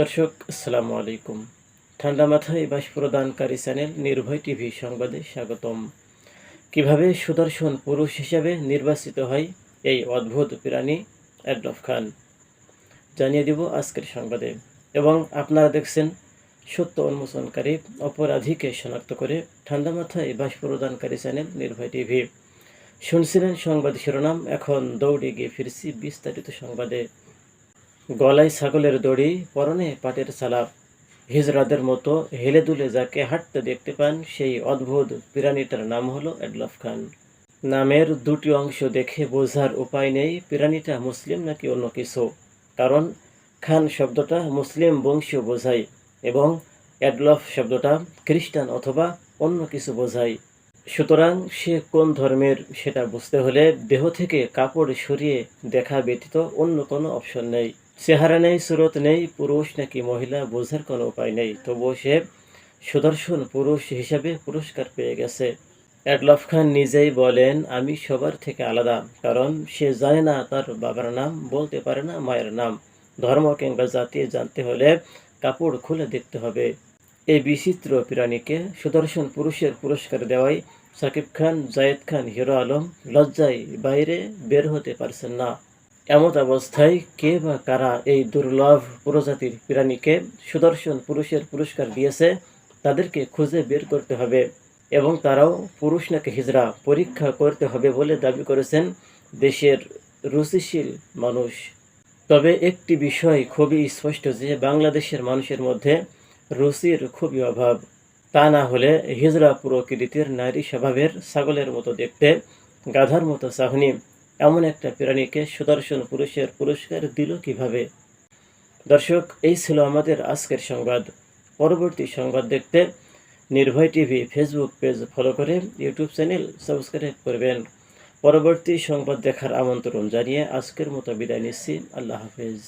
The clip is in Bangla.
দর্শক, আসসালামু আলাইকুম। ঠান্ডা মাথায় বাস প্রদানকারী চ্যানেল নির্ভয় টিভি সংবাদে স্বাগতম। কীভাবে সুদর্শন পুরুষ হিসাবে নির্বাচিত হয় এই অদ্ভুত প্রাণী অ্যাডলফ খান জানিয়ে দিব আজকের সংবাদে। এবং আপনারা দেখছেন সত্য উন্মোচনকারী অপরাধীকে শনাক্ত করে ঠান্ডা মাথায় বাস প্রদানকারী চ্যানেল নির্ভয় টিভি। শুনছিলেন সংবাদ শিরোনাম, এখন দৌড়ে গিয়ে ফিরছি বিস্তারিত সংবাদে। গলায় ছাগলের দড়ি, পরনে পাটের সালাপ হিজরাদের মতো হেলে দুলে যাকে হাঁটতে দেখতে পান, সেই অদ্ভুত প্রাণীটার নাম হলো এডলফ খান। নামের দুটি অংশ দেখে বোঝার উপায় নেই প্রাণীটা মুসলিম নাকি অন্য কিছু। কারণ খান শব্দটা মুসলিম বংশীয় বোঝায় এবং অ্যাডলফ শব্দটা খ্রিস্টান অথবা অন্য কিছু বোঝায়। সুতরাং সে কোন ধর্মের সেটা বুঝতে হলে দেহ থেকে কাপড় সরিয়ে দেখা ব্যতীত অন্য কোনো অপশন নেই। চেহারা নেই, সুরত নেই, পুরুষ নাকি মহিলা, বোঝার কোনো উপায় নেই। তবুও সে সুদর্শন পুরুষ হিসাবে পুরস্কার পেয়ে গেছে। অ্যাডলফ খান নিজেই বলেন, আমি সবার থেকে আলাদা, কারণ সে জানে না তার বাবার নাম, বলতে পারে না মায়ের নাম। ধর্ম কিংবা জাতি জানতে হলে কাপড় খুলে দেখতে হবে। এই বিচিত্র প্রাণীকে সুদর্শন পুরুষের পুরস্কার দেওয়াই সাকিব খান, জায়েদ খান, হিরো আলম লজ্জায় বাইরে বের হতে পারছেন না। এমত অবস্থায় কে বা কারা এই দুর্লভ প্রজাতির প্রাণীকে সুদর্শন পুরুষের পুরস্কার দিয়েছে, তাদেরকে খুঁজে বের করতে হবে এবং তারাও পুরুষ নাকি হিজড়া পরীক্ষা করতে হবে বলে দাবি করেছেন দেশের রুচিশীল মানুষ। তবে একটি বিষয় খুবই স্পষ্ট যে, বাংলাদেশের মানুষের মধ্যে রুচির খুবই অভাব। তা না হলে হিজড়া প্রকৃতির নারী স্বভাবের ছাগলের মতো দেখতে, গাধার মতো চাহনি। এমন একটা প্রাণীকে সুদর্শন পুরুষের পুরস্কার দিল কীভাবে? দর্শক, এই ছিল আমাদের আজকের সংবাদ। পরবর্তী সংবাদ দেখতে Nirbhoy TV Facebook page follow করে ইউটিউব চ্যানেল সাবস্ক্রাইব করবেন। পরবর্তী সংবাদ দেখার আমন্ত্রণ জানিয়ে আজকের মতো বিদায় নিচ্ছি। আল্লাহ হাফেজ।